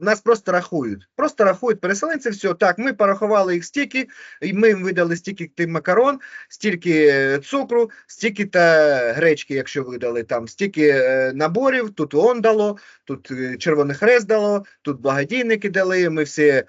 нас просто рахують. Просто рахують переселенці. Все так. Ми порахували їх стільки, і ми їм видали стільки ти макарон, стільки е, цукру, стільки та гречки, якщо видали там, стільки е, наборів. Тут ООН дало, тут е, Червоний Хрест дало, тут благодійники дали. Ми всі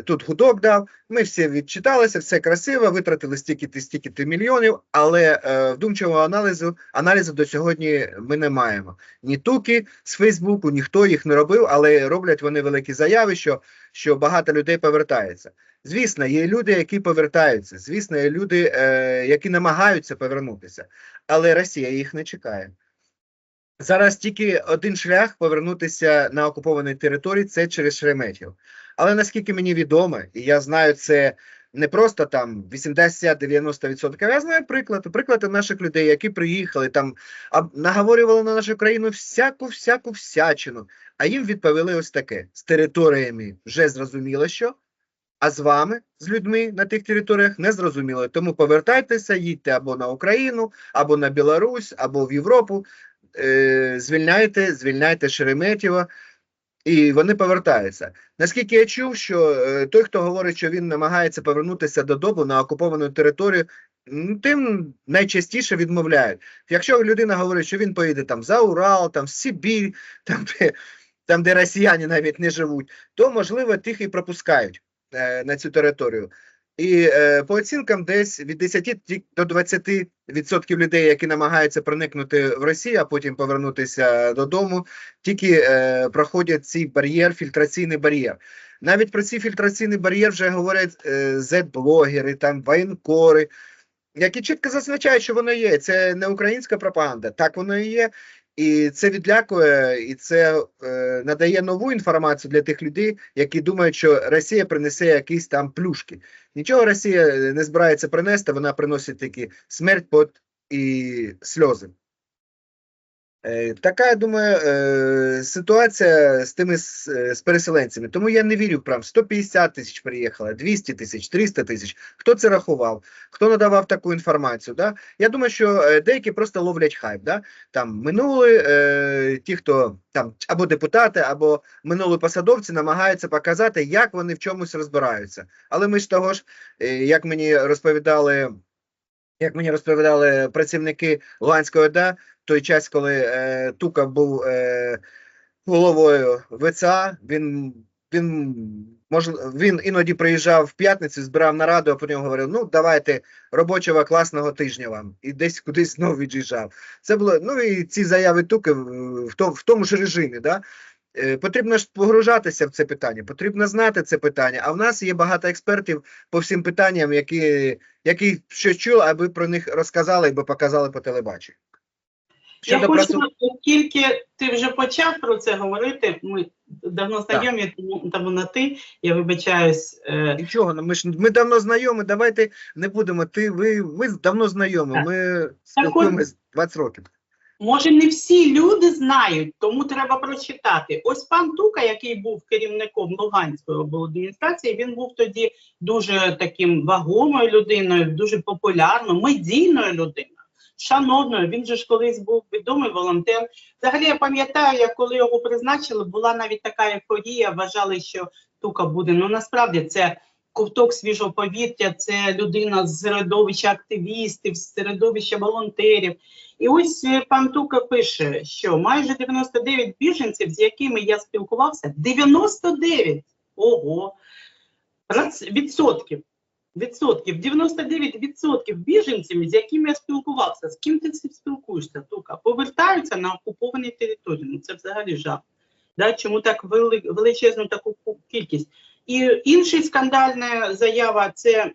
тут гудок дав. Ми всі відчиталися, все красиво, витратили стільки ти стільки мільйонів, але е, вдумчивого аналізу аналізу до сьогодні ми не маємо. Ні туки з Фейсбуку, ніхто їх не робив, але роблять вони великі заяви, що, що багато людей повертається. Звісно, є люди, які повертаються. Звісно, є люди, е, які намагаються повернутися, але Росія їх не чекає. Зараз тільки один шлях повернутися на окуповані території це через Шереметів. Але наскільки мені відомо, і я знаю це не просто там 80-90%, я знаю приклади, приклади наших людей, які приїхали там, наговорювали на нашу країну всяку, всяку всячину. А їм відповіли ось таке: з територіями вже зрозуміло, що. А з вами, з людьми на тих територіях, не зрозуміло. Тому повертайтеся, їдьте або на Україну, або на Білорусь, або в Європу. Е, звільняйте, звільняйте Шереметєва, і вони повертаються. Наскільки я чув, що е, той, хто говорить, що він намагається повернутися додому на окуповану територію, тим найчастіше відмовляють. Якщо людина говорить, що він поїде там за Урал, там в Сибір, там де, там, де росіяни навіть не живуть, то можливо тих і пропускають е, на цю територію. І е, по оцінкам, десь від 10 до 20 відсотків людей, які намагаються проникнути в Росію, а потім повернутися додому, тільки е, проходять цей бар'єр, фільтраційний бар'єр. Навіть про цей фільтраційний бар'єр вже говорять е, зет-блогери, там воєнкори, які чітко зазначають, що воно є. Це не українська пропаганда, так воно і є. І це відлякує, і це е, надає нову інформацію для тих людей, які думають, що Росія принесе якісь там плюшки. Нічого Росія не збирається принести, вона приносить тільки смерть, пот і сльози. Е, така, я думаю, е, ситуація з тими з, е, переселенцями. Тому я не вірю, прям 150 тисяч приїхало, 200 тисяч, 300 тисяч. Хто це рахував? Хто надавав таку інформацію? Да? Я думаю, що деякі просто ловлять хайп. Да? Там минули е, ті, хто там або депутати, або минулі посадовці намагаються показати, як вони в чомусь розбираються. Але ми ж того ж, як мені розповідали, як мені розповідали працівники Луганської ОДА, той час, коли е, Тука був е, головою ВЦА, він, він, мож, він іноді приїжджав в п'ятницю, збирав нараду, а потім говорив: ну, давайте робочого класного тижня вам. І десь кудись знову від'їжджав. Це було, ну і ці заяви Туки в, в, в тому ж режимі. Да? Е, Потрібно ж погружатися в це питання, потрібно знати це питання. А в нас є багато експертів по всім питанням, які, які щось чули, аби про них розказали або показали по телебаченню. Я хочу, оскільки ти вже почав про це говорити, ми давно знайомі, тому тому на ти, я вибачаюсь. Е, Нічого, ну ми ж ми давно знайомі. Давайте не будемо. Ти ви ми давно знайомі. Так. Ми спілкуємось 20 років. Може, не всі люди знають, тому треба прочитати. Ось пан Тука, який був керівником Луганської обладміністрації, він був тоді дуже таким вагомою людиною, дуже популярною, медійною людиною. Шановною, він же ж колись був відомий волонтер. Взагалі, я пам'ятаю, як коли його призначили, була навіть така ейфорія, вважали, що Тука буде. Ну насправді це ковток свіжого повітря, це людина з середовища активістів, з середовища волонтерів. І ось е, пан Тука пише, що майже 99 біженців, з якими я спілкувався, 99! Ого! Відсотків. Відсотків, 99 відсотків біженців, з якими я спілкувався, з ким ти спілкуєшся, Тука, повертаються на окуповані території. Ну це взагалі жах. Да? Чому так вели, величезну таку кількість? І інша скандальна заява це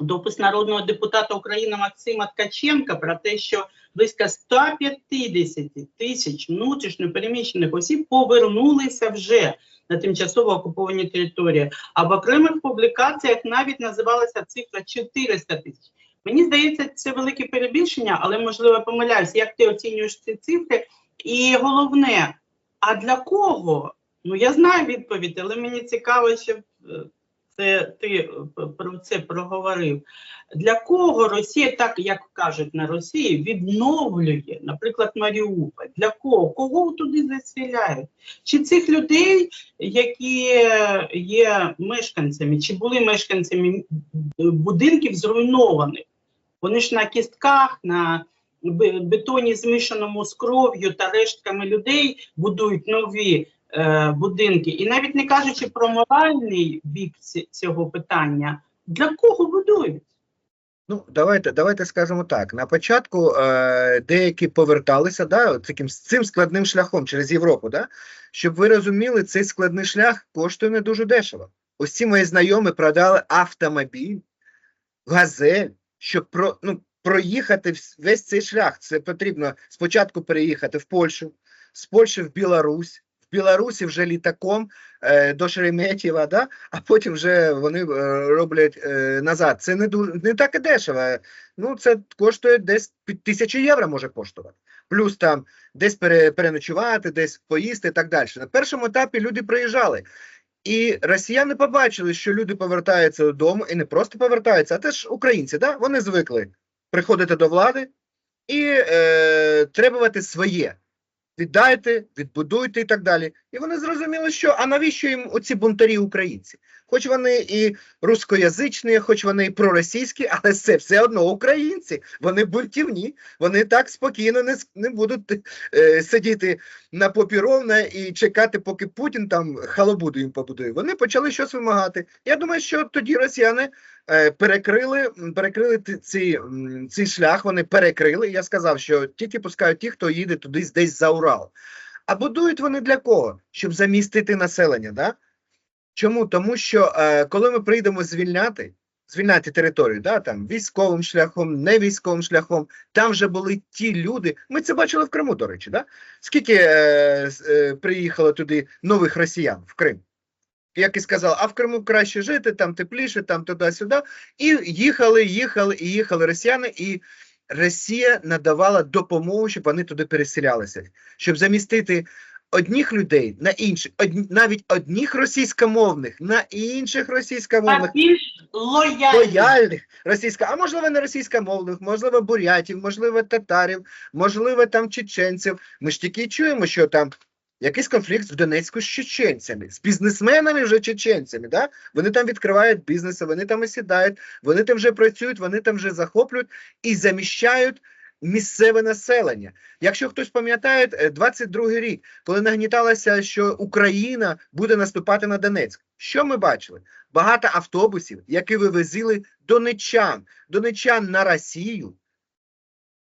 допис народного депутата України Максима Ткаченка про те, що близько 150 тисяч внутрішньо переміщених осіб повернулися вже на тимчасово окуповані території. А в окремих публікаціях навіть називалася цифра 400 тисяч. Мені здається, це велике перебільшення, але можливо я помиляюсь, як ти оцінюєш ці цифри. І головне, а для кого? Ну я знаю відповідь, але мені цікаво, щоб е, це ти е, про це проговорив. Для кого Росія, так як кажуть на Росії, відновлює, наприклад, Маріуполь? Для кого? Кого туди заселяють? Чи цих людей, які є мешканцями, чи були мешканцями будинків зруйнованих? Вони ж на кістках, на бе- бетоні, змішаному з кров'ю та рештками людей будують нові е, будинки. І навіть не кажучи про моральний бік цього питання, для кого будують? Ну, давайте, давайте скажемо так. На початку е, деякі поверталися да, таким цим складним шляхом через Європу. Да? Щоб ви розуміли, цей складний шлях коштує не дуже дешево. Ось ці мої знайомі продали автомобіль, газель, щоб про, ну, проїхати весь цей шлях. Це потрібно спочатку переїхати в Польщу, з Польщі в Білорусь. Білорусі вже літаком е, до Шереметьєва, да? а потім вже вони е, роблять е, назад. Це не дуже не так і дешево. Ну, це коштує десь під тисячу євро може коштувати. Плюс там десь пере, переночувати, десь поїсти і так далі. На першому етапі люди приїжджали. І росіяни побачили, що люди повертаються додому і не просто повертаються, а теж українці. Да? Вони звикли приходити до влади і е, требувати своє. Віддайте, відбудуйте і так далі. І вони зрозуміли, що а навіщо їм оці бунтарі українці? Хоч вони і рускоязичні, хоч вони і проросійські, але це все одно українці. Вони бунтівні, вони так спокійно не, не будуть е, сидіти на попі ровно і чекати, поки Путін там халабуду їм побудує. Вони почали щось вимагати. Я думаю, що тоді росіяни перекрили, перекрили ці, цей шлях, вони перекрили. Я сказав, що тільки пускають ті, хто їде туди десь за Урал. А будують вони для кого? Щоб замістити населення. Да? Чому? Тому що е, коли ми прийдемо звільняти, звільняти територію, да, там, військовим шляхом, не військовим шляхом, там вже були ті люди. Ми це бачили в Криму, до речі, да? скільки е, е, приїхало туди нових росіян в Крим. Як і сказав, а в Криму краще жити, там тепліше, там туди-сюди. І їхали, їхали, і їхали росіяни, і Росія надавала допомогу, щоб вони туди переселялися, щоб замістити одних людей на інших, одні, навіть одних російськомовних на інших російськомовних А більш лояльні. лояльних російська, а можливо не російськомовних, можливо, бурятів, можливо, татарів, можливо, там чеченців. Ми ж тільки чуємо, що там якийсь конфлікт в Донецьку з чеченцями, з бізнесменами вже чеченцями. Да? Вони там відкривають бізнеси, вони там осідають, вони там вже працюють, вони там вже захоплюють і заміщають. Місцеве населення. Якщо хтось пам'ятає, е, 22-й рік, коли нагніталося, що Україна буде наступати на Донецьк, що ми бачили? Багато автобусів, які вивезли донечан, донечан на Росію,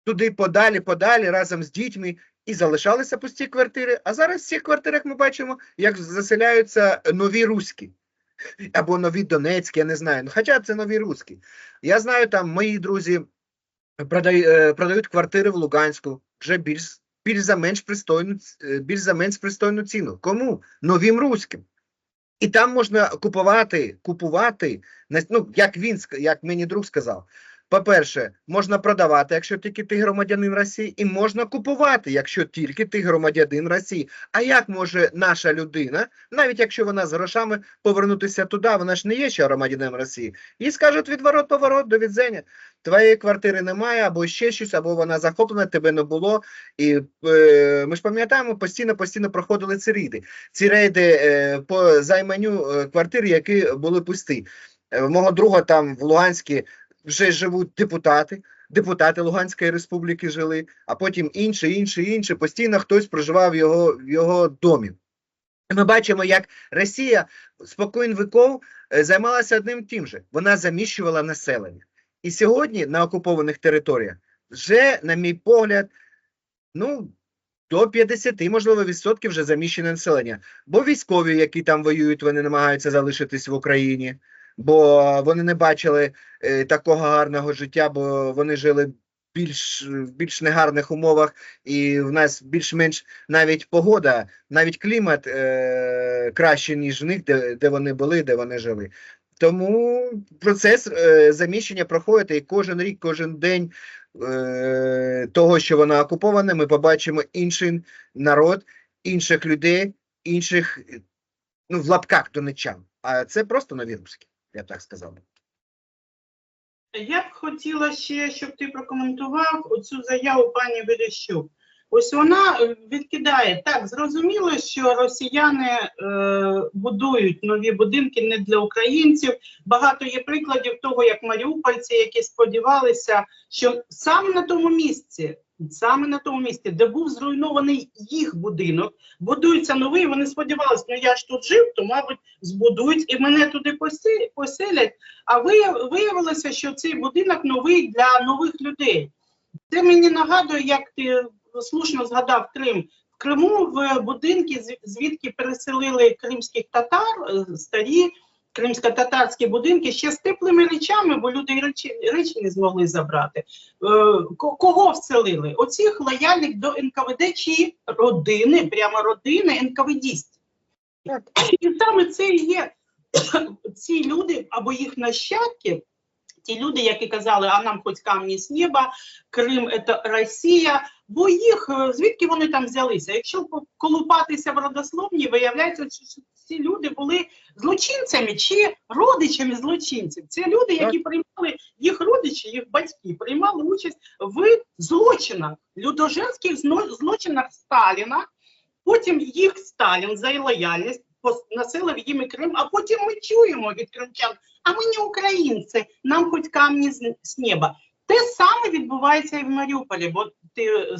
туди подалі, подалі разом з дітьми, і залишалися пусті квартири. А зараз в цих квартирах ми бачимо, як заселяються нові руські. Або нові Донецькі, я не знаю. Ну, хоча це нові руські. Я знаю, там мої друзі продай, е, продають квартири в Луганську вже більш, більш за менш пристойну, е, більш за менш пристойну ціну. Кому? Новим руським. І там можна купувати, купувати, ну, як він, як мені друг сказав. По-перше, можна продавати, якщо тільки ти громадянин Росії, і можна купувати, якщо тільки ти громадянин Росії. А як може наша людина, навіть якщо вона з грошами повернутися туди, вона ж не є ще громадянином Росії, їй скажуть відворот, поворот до відзення. Твоєї квартири немає, або ще щось, або вона захоплена, тебе не було. І е, ми ж пам'ятаємо, постійно постійно проходили ці рейди. Ці рейди е, по займанню е, квартир, які були пусті. Е, мого друга там в Луганській вже живуть депутати. Депутати Луганської республіки жили, а потім інші, інші, інші. Постійно хтось проживав в його, в його домі. Ми бачимо, як Росія спокійно віков е, займалася одним тим же. Вона заміщувала населення. І сьогодні на окупованих територіях вже, на мій погляд, ну, до 50, можливо, відсотків вже заміщене населення. Бо військові, які там воюють, вони намагаються залишитись в Україні, бо вони не бачили е, такого гарного життя, бо вони жили більш, в більш негарних умовах, і в нас більш-менш навіть погода, навіть клімат е, краще, ніж в них, де, де вони були, де вони жили. Тому процес е, заміщення проходить і кожен рік, кожен день е, того, що вона окупована, ми побачимо інший народ, інших людей, інших, ну, в лапках донечан. А це просто нові руські. Я так сказав. Я б хотіла ще, щоб ти прокоментував оцю заяву пані Верещук. Ось вона е, відкидає так. Зрозуміло, що росіяни е, будують нові будинки не для українців. Багато є прикладів того, як маріупольці, які сподівалися, що саме на тому місці, саме на тому місці, де був зруйнований їх будинок, будується новий. Вони сподівалися, ну я ж тут жив, то мабуть збудують і мене туди поселять. А виявилося, що цей будинок новий для нових людей. Це мені нагадує, як ти слушно згадав Крим. В Криму в будинки, звідки переселили кримських татар, е, старі кримсько-татарські будинки ще з теплими речами, бо люди й речі, речі не змогли забрати. Е, Кого вселили? Оцих лояльних до НКВД чи родини, прямо родини НКВДістів. Так. І саме це і є ці люди або їх нащадки, ті люди, які казали, а нам хоч камні з неба, Крим це Росія. Бо їх е, звідки вони там взялися? Якщо колупатися в родословні, виявляється, що ці люди були злочинцями чи родичами злочинців. Це люди, які приймали їх родичі, їх батьки приймали участь в злочинах, людоженських злочинах Сталіна. Потім їх Сталін за лояльність населив їм і Крим, а потім ми чуємо від кримчан, а ми не українці, нам хоч камні з неба. Те саме відбувається і в Маріуполі, бо ти е,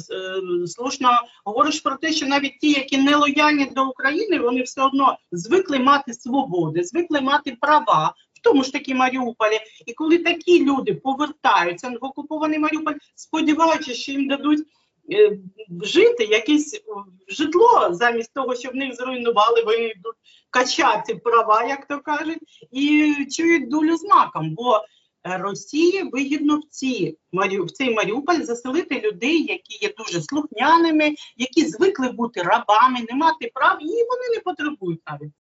е, слушно говориш про те, що навіть ті, які не лояльні до України, вони все одно звикли мати свободи, звикли мати права, в тому ж таки Маріуполі. І коли такі люди повертаються в окупований Маріуполь, сподіваючись, що їм дадуть е, жити якесь житло замість того, щоб них зруйнували, вони йдуть качати права, як то кажуть, і чують долю знаком. Бо Росії вигідно в ці в цей Маріуполь заселити людей, які є дуже слухняними, які звикли бути рабами, не мати прав, і вони не потребують навіть